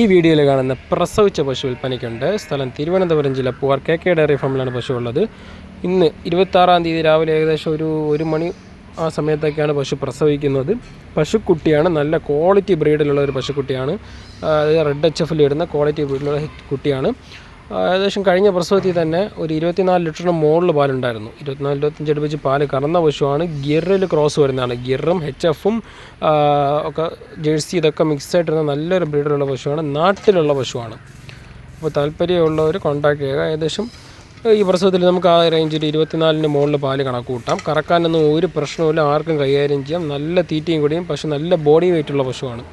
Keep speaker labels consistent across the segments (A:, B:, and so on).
A: ഈ വീഡിയോയിൽ കാണുന്ന പ്രസവിച്ച പശു വിൽപ്പനയ്ക്കുണ്ട്. സ്ഥലം തിരുവനന്തപുരം ജില്ല പൂവാർ. കെ കെ ഡയറി ഫാമിലാണ് പശു ഉള്ളത്. ഇന്ന് ഇരുപത്താറാം തീയതി രാവിലെ ഏകദേശം ഒരു ഒരു മണി ആ സമയത്തൊക്കെയാണ് പശു പ്രസവിക്കുന്നത്. പശുക്കുട്ടിയാണ്. നല്ല ക്വാളിറ്റി ബ്രീഡിലുള്ള ഒരു പശുക്കുട്ടിയാണ്. റെഡ് എച്ച് എഫിൽ ഇടുന്ന ക്വാളിറ്റി ബ്രീഡിലുള്ള കുട്ടിയാണ്. ഏകദേശം കഴിഞ്ഞ പ്രസവത്തിൽ തന്നെ ഒരു ഇരുപത്തിനാല് ലിറ്ററിന് മുകളിൽ പാലുണ്ടായിരുന്നു. ഇരുപത്തിനാല് ഇരുപത്തഞ്ച് അടുപ്പിച്ച് പാൽ കറന്ന പശുവാണ് ഗിയറിൽ ക്രോസ് വരുന്നതാണ്. ഗിയറും എച്ച് എഫും ഒക്കെ ജേഴ്സി ഇതൊക്കെ മിക്സ് ആയിട്ടിരുന്ന നല്ലൊരു ബ്രീഡിലുള്ള പശുവാണ് നാട്ടിലുള്ള പശുവാണ് അപ്പോൾ താല്പര്യമുള്ളവർ കോൺടാക്ട് ചെയ്യുക. ഏകദേശം ഈ പ്രസവത്തിൽ നമുക്ക് ആ റേഞ്ചിൽ ഇരുപത്തിനാലിന് മുകളിൽ പാൽ കണക്ക് കൂട്ടാം കറക്കാനൊന്നും ഒരു പ്രശ്നവുമില്ല. ആർക്കും കൈകാര്യം ചെയ്യാം. നല്ല തീറ്റയും കൂടിയും പശു നല്ല ബോഡി വെയിറ്റുള്ള പശുവാണ്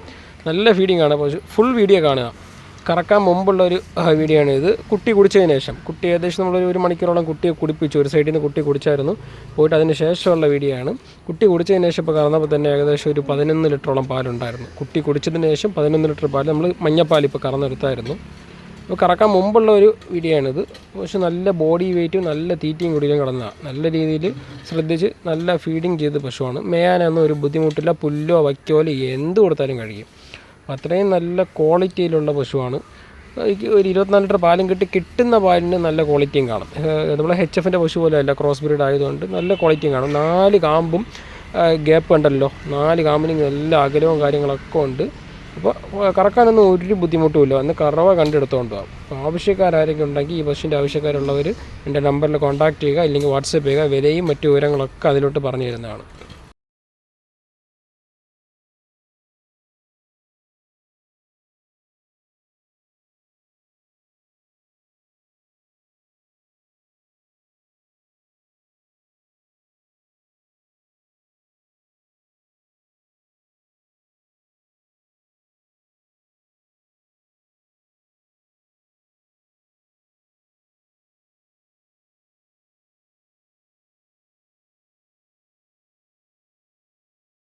A: നല്ല ഫീഡിംഗ് ആണ്. പശു ഫുൾ വീഡിയോ കാണുക. കറക്കാൻ മുമ്പുള്ള ഒരു വീഡിയോ ആണ് ഇത്. കുട്ടി കുടിച്ചതിന് ശേഷം. കുട്ടി ഏകദേശം നമ്മളൊരു ഒരു മണിക്കൂറോളം കുട്ടിയെ കുടിപ്പിച്ചു. ഒരു സൈഡിൽ നിന്ന് കുട്ടി കുടിച്ചായിരുന്നു. പോയിട്ട് അതിന് ശേഷമുള്ള വീഡിയോ ആണ്. കുട്ടി കുടിച്ചതിന് ശേഷം ഇപ്പോൾ കറന്നപ്പോൾ തന്നെ ഏകദേശം ഒരു പതിനൊന്ന് ലിറ്ററോളം പാലുണ്ടായിരുന്നു. കുട്ടി കുടിച്ചതിന് ശേഷം പതിനൊന്ന് ലിറ്റർ പാൽ നമ്മൾ മഞ്ഞപ്പാൽ ഇപ്പോൾ കറന്നെടുത്തായിരുന്നു. അപ്പോൾ കറക്കാൻ മുമ്പുള്ള ഒരു വീഡിയോ ആണിത് പക്ഷെ നല്ല ബോഡി വെയിറ്റും നല്ല തീറ്റയും കുടിയിലും കിടന്നതാണ് നല്ല രീതിയിൽ ശ്രദ്ധിച്ച് നല്ല ഫീഡിങ് ചെയ്ത പശുവാണ്. മേയാനൊന്നും ഒരു ബുദ്ധിമുട്ടില്ല. പുല്ലോ വയ്ക്കോലോ എന്ത് കൊടുത്താലും കഴിയും അത്രയും നല്ല ക്വാളിറ്റിയിലുള്ള പശുവാണ്. ഒരു ഇരുപത്തിനാല് ലിറ്റർ പാലും കിട്ടി കിട്ടുന്ന പാലിന് നല്ല ക്വാളിറ്റിയും കാണും. നമ്മളെ എച്ച് എഫിന്റെ പശു പോലെ അല്ല ക്രോസ് ബ്രീഡ് ആയതുകൊണ്ട് നല്ല ക്വാളിറ്റിയും കാണും. നാല് കാമ്പും ഗ്യാപ്പ് ഉണ്ടല്ലോ നാല് കാമ്പിന് നല്ല അകലവും കാര്യങ്ങളൊക്കെ ഉണ്ട്. അപ്പോൾ കറക്കാനൊന്നും ഒരു ബുദ്ധിമുട്ടുമില്ല അന്ന് കറവ കണ്ടെടുത്തുകൊണ്ട് പോകാം അപ്പോൾ ആവശ്യക്കാരാരെങ്കിലും ഉണ്ടെങ്കിൽ ഈ പശുവിന്റെ ആവശ്യക്കാരുള്ളവർ എന്റെ നമ്പറിൽ കോൺടാക്ട് ചെയ്യുക ഇല്ലെങ്കിൽ വാട്സപ്പ് ചെയ്യുക. വിലയും മറ്റു വിവരങ്ങളൊക്കെ അതിലോട്ട് പറഞ്ഞു തരുന്നതാണ്.